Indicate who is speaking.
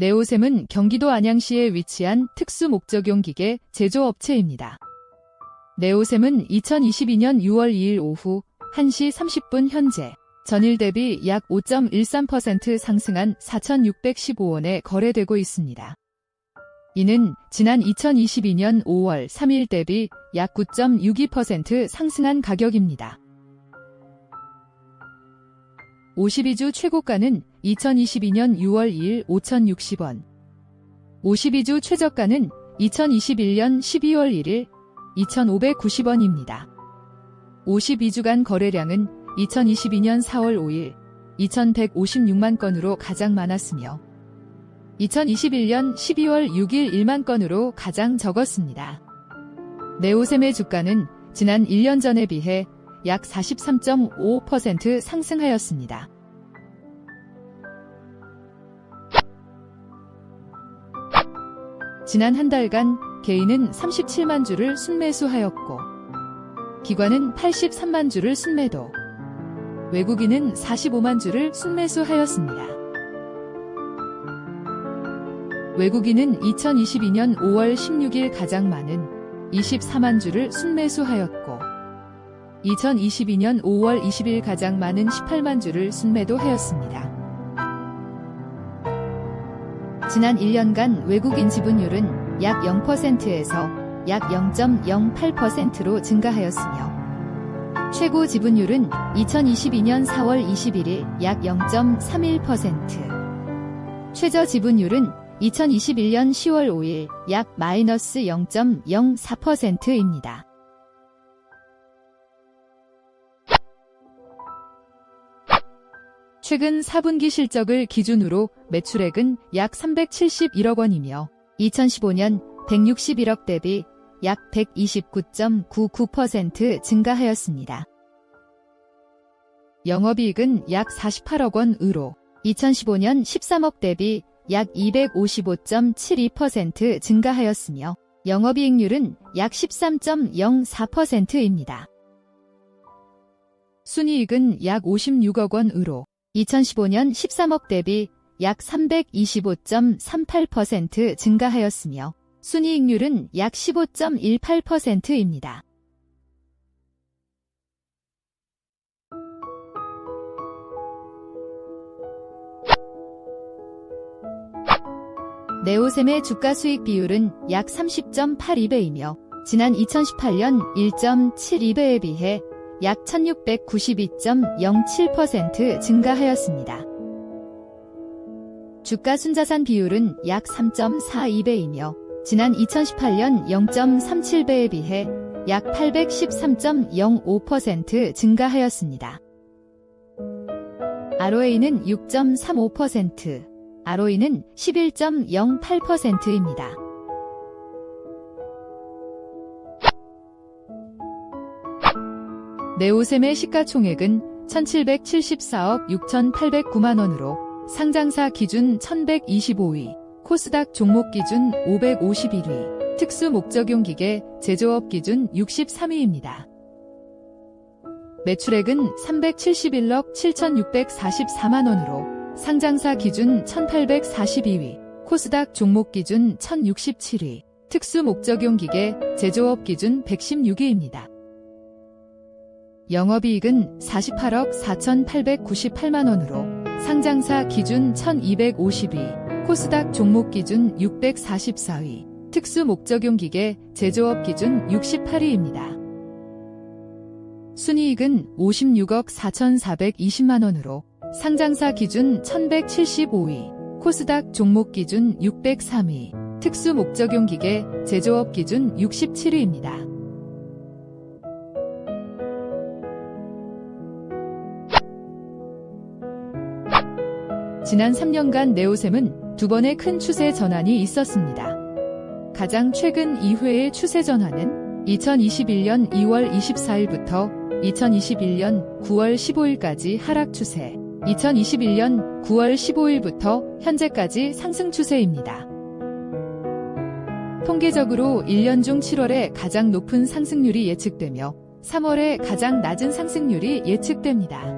Speaker 1: 네오셈은 경기도 안양시에 위치한 특수 목적용 기계 제조업체입니다. 네오셈은 2022년 6월 2일 오후 1시 30분 현재 전일 대비 약 5.13% 상승한 4,615원에 거래되고 있습니다. 이는 지난 2022년 5월 3일 대비 약 9.62% 상승한 가격입니다. 52주 최고가는 2022년 6월 2일 5,060원. 52주 최저가는 2021년 12월 1일 2,590원입니다. 52주간 거래량은 2022년 4월 5일 2,156만 건으로 가장 많았으며 2021년 12월 6일 1만 건으로 가장 적었습니다. 네오셈의 주가는 지난 1년 전에 비해 약 43.5% 상승하였습니다. 지난 한 달간 개인은 37만 주를 순매수하였고 기관은 83만 주를 순매도 외국인은 45만 주를 순매수하였습니다. 외국인은 2022년 5월 16일 가장 많은 24만 주를 순매수하였고 2022년 5월 20일 가장 많은 18만 주를 순매도하였습니다. 지난 1년간 외국인 지분율은 약 0%에서 약 0.08%로 증가하였으며 최고 지분율은 2022년 4월 21일 약 0.31%, 최저 지분율은 2021년 10월 5일 약 마이너스 0.04%입니다. 최근 4분기 실적을 기준으로 매출액은 약 371억 원이며 2015년 161억 대비 약 129.99% 증가하였습니다. 영업이익은 약 48억 원으로 2015년 13억 대비 약 255.72% 증가하였으며 영업이익률은 약 13.04%입니다. 순이익은 약 56억 원으로 2015년 13억 대비 약 325.38% 증가하였으며 순이익률은 약 15.18%입니다. 네오셈의 주가 수익 비율은 약 30.82배이며 지난 2018년 1.72배에 비해 약 1692.07% 증가하였습니다. 주가 순자산 비율은 약 3.42배이며 지난 2018년 0.37배에 비해 약 813.05% 증가하였습니다. ROA는 6.35%, ROE는 11.08%입니다. 네오셈의 시가총액은 1774억 6809만원으로 상장사 기준 1125위, 코스닥 종목 기준 551위, 특수 목적용 기계 제조업 기준 63위입니다. 매출액은 371억 7644만원으로 상장사 기준 1842위, 코스닥 종목 기준 1067위, 특수 목적용 기계 제조업 기준 116위입니다. 영업이익은 48억 4,898만원으로 상장사 기준 1250위, 코스닥 종목 기준 644위, 특수 목적용 기계 제조업 기준 68위입니다. 순이익은 56억 4,420만원으로 상장사 기준 1175위, 코스닥 종목 기준 603위, 특수 목적용 기계 제조업 기준 67위입니다. 지난 3년간 네오셈은 두 번의 큰 추세 전환이 있었습니다. 가장 최근 2회의 추세 전환은 2021년 2월 24일부터 2021년 9월 15일까지 하락 추세, 2021년 9월 15일부터 현재까지 상승 추세입니다. 통계적으로 1년 중 7월에 가장 높은 상승률이 예측되며 3월에 가장 낮은 상승률이 예측됩니다.